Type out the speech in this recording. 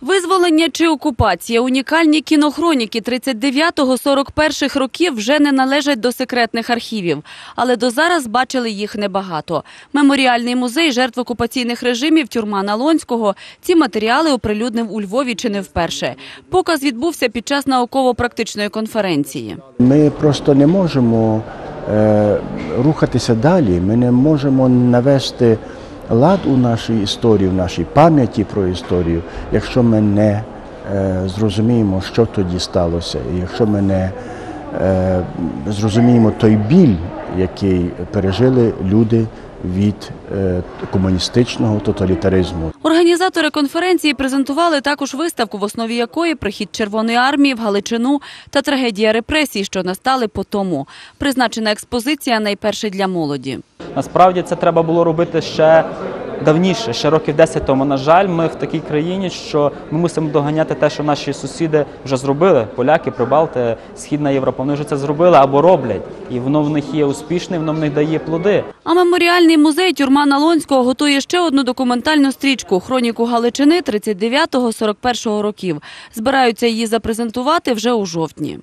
Визволення чи окупація унікальні кінохроніки 39-41 років вже не належать до секретних архівів, але до зараз бачили їх небагато. Меморіальний музей жертв окупаційних режимів тюрма Налонського ці матеріали оприлюднив у Львові чи не вперше. Показ відбувся під час науково-практичної конференції. Ми просто не можемо е, рухатися далі. Ми не можемо навести лад у нашій історії, в нашій пам'яті про історію, якщо ми не е, зрозуміємо, що тоді сталося, і якщо ми не е, зрозуміємо той біль, який пережили люди від е, комуністичного тоталітаризму. Організатори конференції презентували також виставку, в основі якої прихід Червоної армії в Галичину та трагедія репресій, що настали по тому. Призначена експозиція найперше для молоді. Насправді це треба було робити ще давніше, ще років 10 тому. На жаль, ми в такій країні, що ми мусимо доганяти те, що наші сусіди вже зробили. Поляки, Прибалти, Східна Європа. Вони вже це зробили або роблять. І воно в них є успішне, воно в них дає плоди. А меморіальний музей тюрма Налонського готує ще одну документальну стрічку хроніку Галичини 39-41 років. Збираються її запрезентувати вже у жовтні.